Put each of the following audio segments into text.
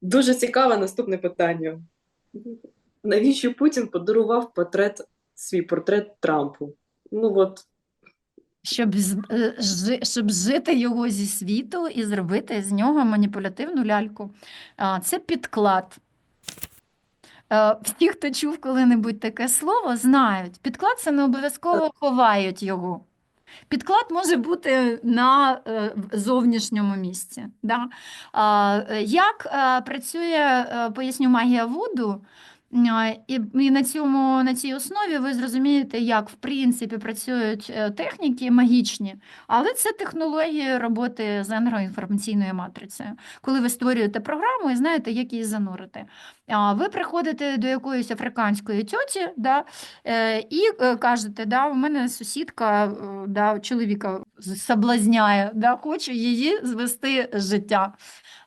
Дуже цікаве наступне питання. Навіщо Путін подарував портрет, свій портрет Трампу? Ну от, Щоб, е, щоб зжити його зі світу і зробити з нього маніпулятивну ляльку. Це підклад. Е, Всі, хто чув коли-небудь таке слово, знають. Підклад це не обов'язково ховають його. Підклад може бути на е, зовнішньому місці. Да? Як е, працює, е, поясню, магія Вуду, і, і на цьому, на цій основі ви зрозумієте, як в принципі працюють е, техніки магічні, але це технології роботи з енергоінформаційною матрицею. Коли ви створюєте програму і знаєте, як її занурити. А, Ви приходите до якоїсь африканської тьоті, да, Е, І е, кажете, да, у мене сусідка да, чоловіка соблазняє, да, хочу її звести з життя.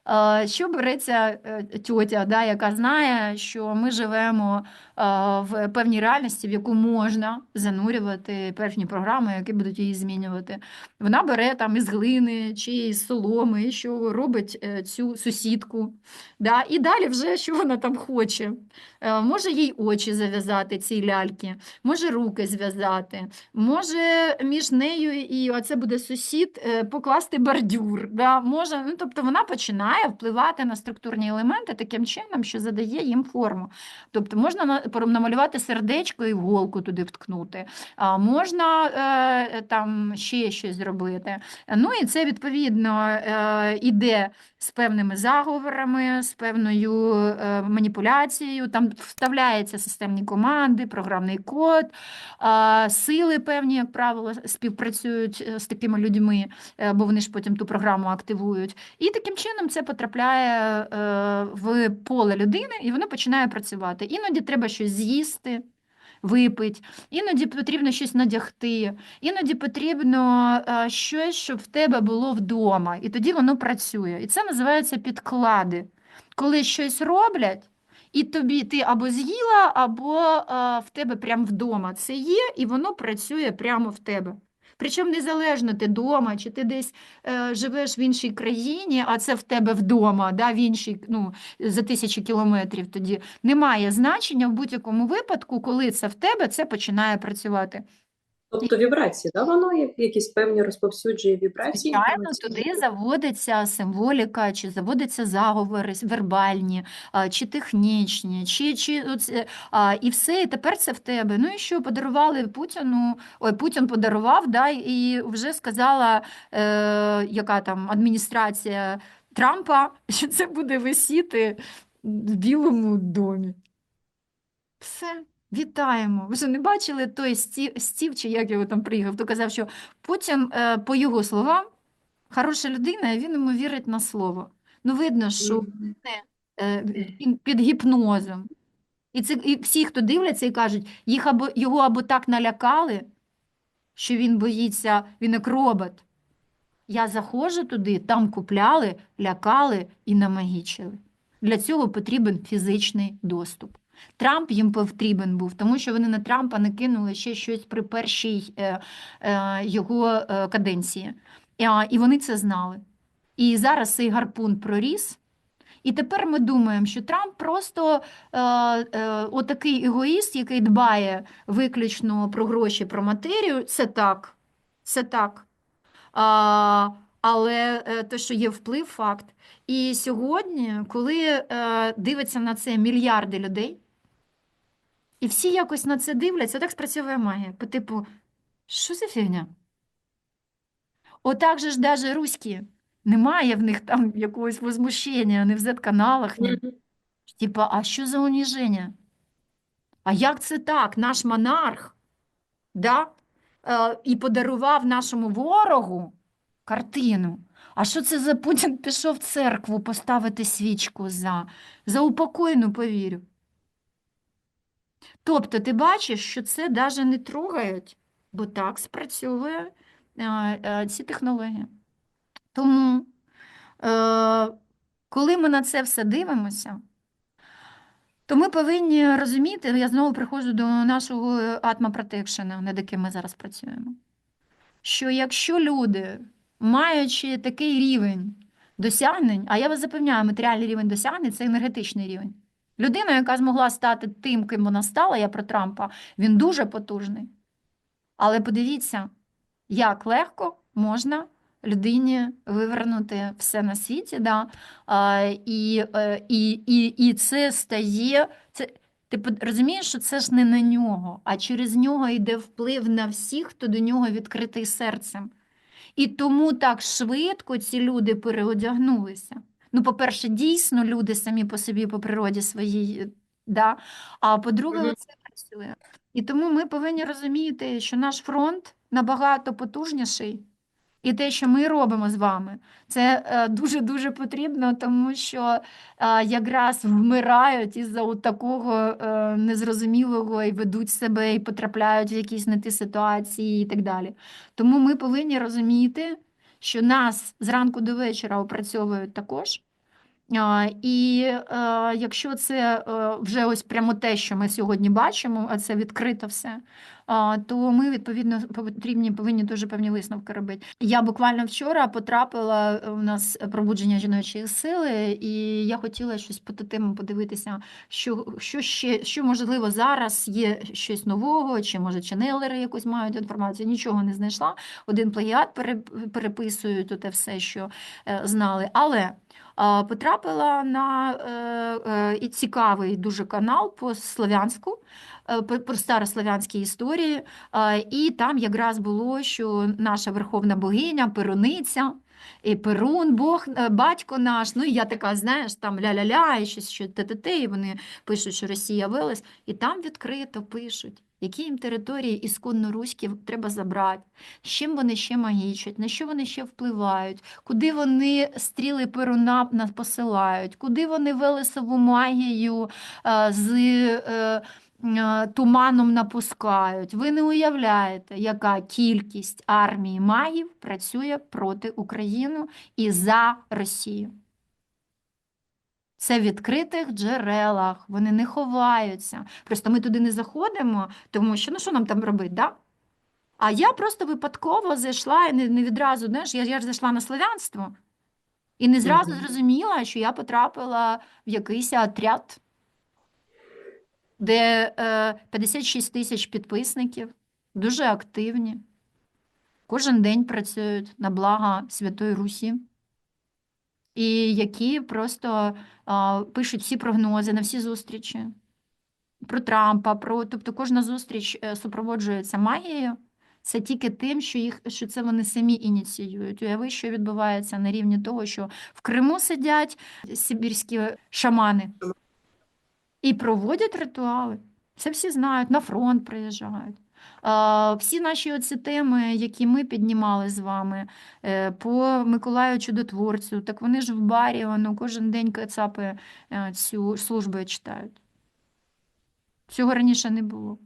Е, Що береться е, тьотя, да, яка знає, що ми живемо в певній реальності, в яку можна занурювати певні програми, які будуть її змінювати. Вона бере там із глини чи із соломи, що робить е, цю сусідку. Да, і далі вже що вона там хоче. Е, Може їй очі зав'язати цій ляльки, може руки зв'язати, може між нею і оце буде сусід е, покласти бордюр. Да? Може, ну, тобто вона починає впливати на структурні елементи таким чином, що задає їм форму. Тобто можна намалювати сердечко і голку туди вткнути, а можна е, там ще щось зробити. Ну і це відповідно е, іде з певними заговорами, з певною е, маніпуляцією. Там вставляються системні команди, програмний код, а, сили певні, як правило, співпрацюють е, з такими людьми, е, бо вони ж потім ту програму активують. І таким чином це потрапляє е, в поле людини, і воно починає працювати. Іноді треба щось з'їсти. Випить, іноді потрібно щось надягти, іноді потрібно е, щось, щоб в тебе було вдома, і тоді воно працює. І це називається підклади. Коли щось роблять, і тобі ти або з'їла, або е, в тебе прямо вдома це є, і воно працює прямо в тебе. Причому незалежно ти вдома, чи ти десь е, живеш в іншій країні, а це в тебе вдома, да, в іншій, ну, за тисячі кілометрів тоді немає значення в будь-якому випадку, коли це в тебе, це починає працювати. Тобто вібрації, да? Воно якісь певні розповсюджує вібрації. Звичайно, туди заводиться символіка, чи заводяться заговори вербальні, а, чи технічні, чи, чи оце, а, і все, і тепер це в тебе. Ну і що, подарували Путіну, ой, Путін подарував, да, і вже сказала, е, яка там адміністрація Трампа, що це буде висіти в Білому домі. Все, вітаємо. Ви що не бачили той Стів, Стів, чи як його там приїхав, хто казав, що Путін, е, по його словам, хороша людина, і він йому вірить на слово. Ну, видно, що е, він під гіпнозом. І, це, і всі, хто дивляться і кажуть, їх або, його або так налякали, що він боїться, він як робот. Я заходжу туди, там купляли, лякали і намагічили. Для цього потрібен фізичний доступ. Трамп їм потрібен був, тому що вони на Трампа накинули ще щось при першій е, е, його е, каденції. І, і вони це знали. І зараз цей гарпун проріс. І тепер ми думаємо, що Трамп просто е, е, отакий егоїст, який дбає виключно про гроші, про матерію. Це так. Це так. А, але е, те, що є вплив, факт. І сьогодні, коли е, дивиться на це мільярди людей, і всі якось на це дивляться, так спрацьовує магія. По типу, що за фігня? Отак же ж даже руські. Немає в них там якогось возмущення, не в Z-каналах, ні. Типа, а що за уніження? А як це так? Наш монарх, да? е, і подарував нашому ворогу картину. А що це за Путін пішов в церкву поставити свічку за, за упокойну повірю? Тобто ти бачиш, що це навіть не трогають, бо так спрацьовує е, е, ці технології. Тому, е, коли ми на це все дивимося, то ми повинні розуміти, я знову приходжу до нашого Atma Protection, над яким ми зараз працюємо, що якщо люди, маючи такий рівень досягнень, а я вас запевняю, матеріальний рівень досягнень це енергетичний рівень. Людина, яка змогла стати тим, ким вона стала, я про Трампа, він дуже потужний. Але подивіться, як легко можна людині вивернути все на світі, да? а, і, е, і, і, і це стає. Це, ти розумієш, що це ж не на нього, а через нього йде вплив на всіх, хто до нього відкритий серцем. І тому так швидко ці люди переодягнулися. Ну, по-перше, дійсно, люди самі по собі по природі своїй, е, да? а по-друге, Мгм. це працює. І тому ми повинні розуміти, що наш фронт набагато потужніший. І те, що ми робимо з вами, це дуже-дуже потрібно, тому що е, якраз вмирають із-за такого е, незрозумілого і ведуть себе, і потрапляють в якісь не ті ситуації і так далі. Тому ми повинні розуміти, що нас зранку до вечора опрацьовують також. І е, якщо це е, вже ось прямо те, що ми сьогодні бачимо, а це відкрито все, то ми відповідно потрібні повинні дуже певні висновки робити. Я буквально вчора потрапила у нас пробудження жіночої сили, і я хотіла щось по ту тему подивитися, що, що ще що можливо зараз є щось нового, чи може ченелери якусь мають інформацію. Нічого не знайшла. Один плагіат пере- переписують те все, що е, знали. Але потрапила на е, е, і цікавий дуже канал по славянську, е, про старослав'янські історії. І там якраз було, що наша верховна богиня, Перуниця, і Перун, Бог, батько наш. Ну і я така, знаєш, там ля-ля-ля, і щось що те-те-те, і вони пишуть, що Росія велась, і там відкрито пишуть. Які їм території ісконно руськів треба забрати, з чим вони ще магічать, на що вони ще впливають, куди вони стріли перуна посилають, куди вони велесову магію е, з е, е, туманом напускають. Ви не уявляєте, яка кількість армії магів працює проти України і за Росію. Це в відкритих джерелах, вони не ховаються. Просто ми туди не заходимо, тому що ну що нам там робити, да? А я просто випадково зайшла і не, не відразу, знаєш, я, я ж зайшла на славянство. І не зразу зрозуміла, що я потрапила в якийсь отряд, де е, 56 тисяч підписників, дуже активні, кожен день працюють на благо Святої Русі, і які просто а, пишуть всі прогнози на всі зустрічі про Трампа, про, тобто кожна зустріч е, супроводжується магією. Це тільки тим, що їх що це вони самі ініціюють. Уяви, що відбувається на рівні того, що в Криму сидять сибірські шамани і проводять ритуали. Це всі знають, на фронт приїжджають. Всі наші оці теми, які ми піднімали з вами е, по Миколаю Чудотворцю, так вони ж в барі воно кожен день кацапи е, цю службу читають. Цього раніше не було.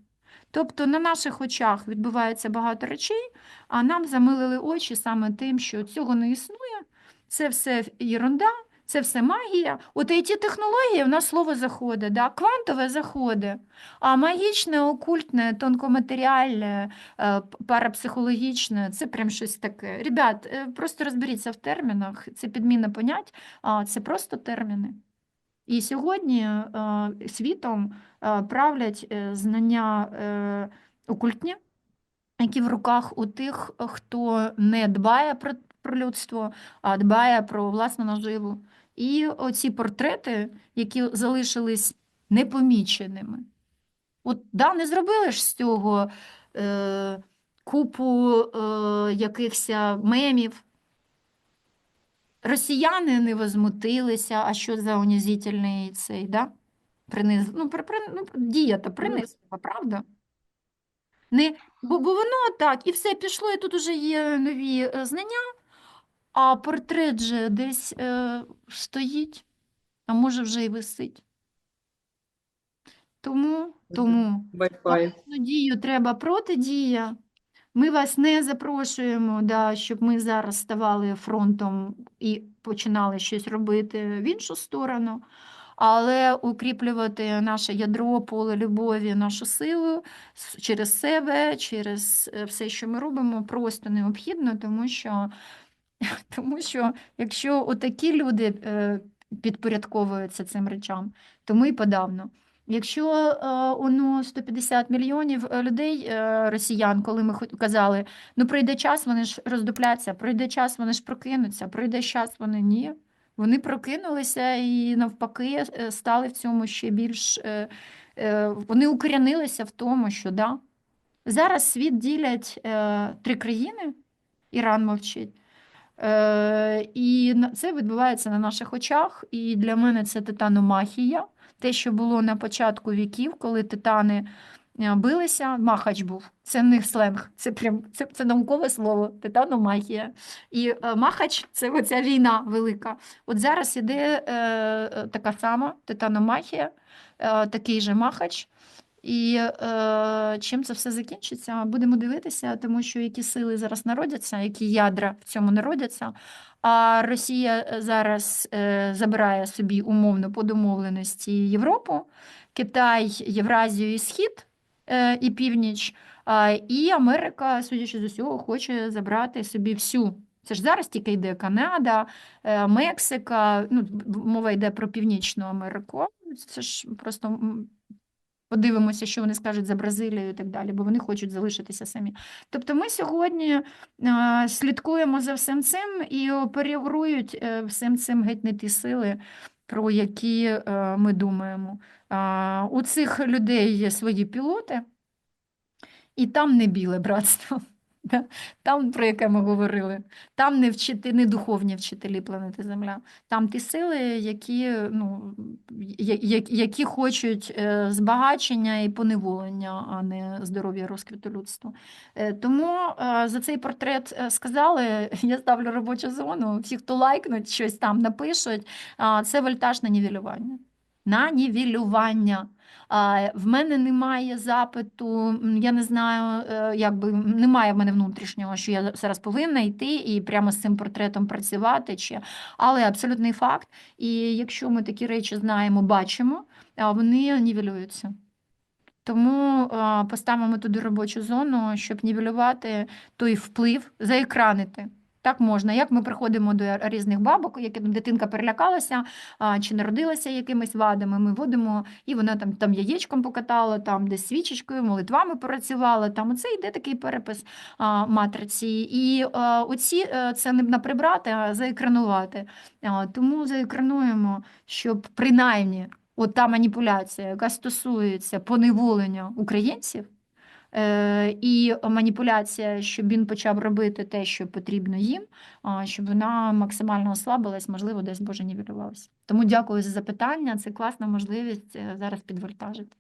Тобто на наших очах відбувається багато речей, а нам замилили очі саме тим, що цього не існує, це все єрунда, це все магія. От і ті технології в нас слово заходить, да? квантове заходить, а магічне, окультне, тонкоматеріальне, е, парапсихологічне це прям щось таке. Ребят, е, просто розберіться в термінах, це підміна понять, а це просто терміни. І сьогодні е, світом правлять знання окультні, які в руках у тих, хто не дбає про, про людство, а дбає про власну наживу. І оці портрети, які залишились непоміченими. От да, не зробили ж з цього е, купу е, якихось мемів. Росіяни не возмутилися, а що за унизительний цей, да? Приниз... Ну, при, при, ну, дія-то принизлива, правда? Не... Бо, бо воно так, і все пішло, і тут уже є нові е, знання, а портрет же десь е, стоїть, а може вже і висить. Тому, тому. Ну, дію треба протидія. Ми вас не запрошуємо, да, щоб ми зараз ставали фронтом і починали щось робити в іншу сторону, але укріплювати наше ядро, поле любові, нашу силу через себе, через е, все, що ми робимо, просто необхідно, тому що Тому що якщо отакі люди е, підпорядковуються цим речам, то ми й подавно. Якщо е, воно 150 мільйонів е, людей, росіян, коли ми казали, ну прийде час, вони ж роздупляться, прийде час, вони ж прокинуться, прийде час, вони ні. Вони прокинулися і навпаки стали в цьому ще більш. Вони укорінилися в тому, що да, зараз світ ділять три країни, Іран мовчить. Е, і це відбувається на наших очах. І для мене це титаномахія. Те, що було на початку віків, коли титани е, билися, махач був. Це них сленг, це прям це, це наукове слово, титаномахія. І е, махач це оця війна велика. От зараз іде е, така сама титаномахія, е, такий же махач. І е, чим це все закінчиться, будемо дивитися, тому що які сили зараз народяться, які ядра в цьому народяться. А Росія е, зараз е, забирає собі умовно по домовленості Європу, Китай, Євразію і Схід е, і Північ, а, і Америка, судячи з усього, хоче забрати собі всю. Це ж зараз тільки йде Канада, е, Мексика, ну, мова йде про Північну Америку. Це ж просто Подивимося, що вони скажуть за Бразилію і так далі, бо вони хочуть залишитися самі. Тобто ми сьогодні е, слідкуємо за всім цим і оперірують е, всім цим геть не ті сили, про які е, ми думаємо. У цих людей є свої пілоти, і там не біле братство. Там, про яке ми говорили, там не вчити, не духовні вчителі планети Земля. Там ті сили, які, ну, які хочуть е, збагачення і поневолення, а не здоров'я розквіту людства. Е, Тому е, за цей портрет сказали, я ставлю робочу зону. Всі, хто лайкнуть, щось там напишуть, це вольтаж на нівелювання. На нівелювання. В мене немає запиту, я не знаю, е, якби немає в мене внутрішнього, що я зараз повинна йти і прямо з цим портретом працювати. Чи... Але абсолютний факт. І якщо ми такі речі знаємо, бачимо, вони нівелюються. Тому поставимо туди робочу зону, щоб нівелювати той вплив, заекранити. Так можна. Як ми приходимо до різних бабок, як дитинка перелякалася чи народилася якимись вадами, ми вводимо, і вона там, там яєчком покатала, там десь свічечкою, молитвами працювала. Там оце йде такий перепис а, матриці. І а, оці е, це не на прибрати, а заекранувати. А, тому заекрануємо, щоб принаймні от та маніпуляція, яка стосується поневолення українців, е, і маніпуляція, щоб він почав робити те, що потрібно їм, щоб вона максимально ослабилась, можливо, десь боже нівелювалася. Тому дякую за запитання. Це класна можливість е, зараз підвольтажити.